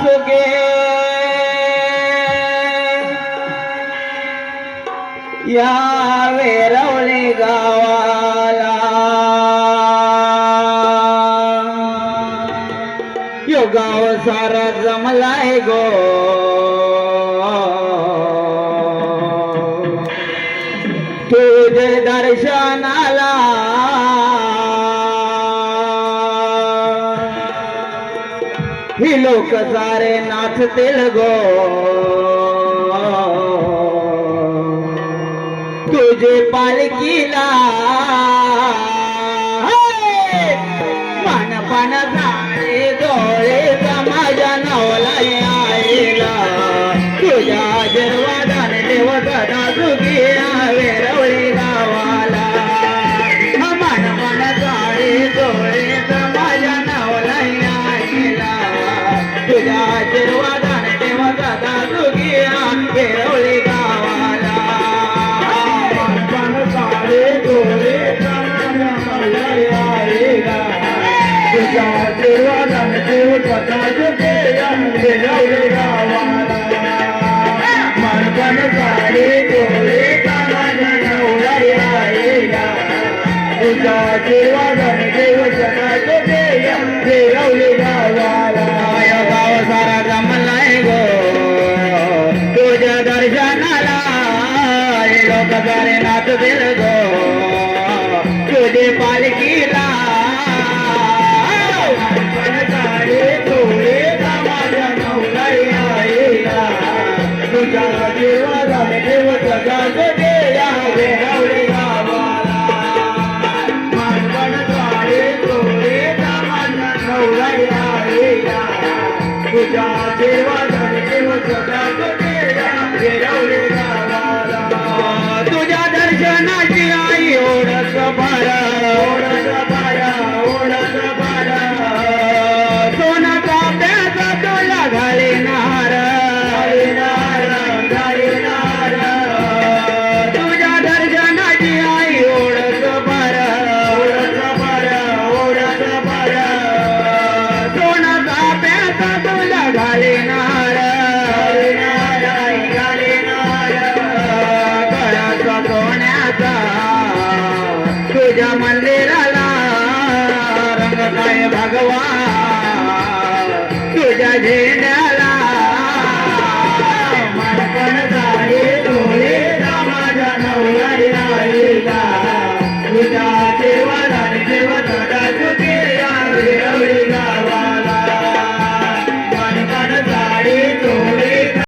सुगे या वेरवणे गावाला। यो गाव सारा जमलाय गो। तुझे दर्शनाला ही लोक सारे नाचते लगो तुझे पालकीला Look at that and I feel good. पूजा देवा जाने केवल सदा भगवान तुझ्या घेण्या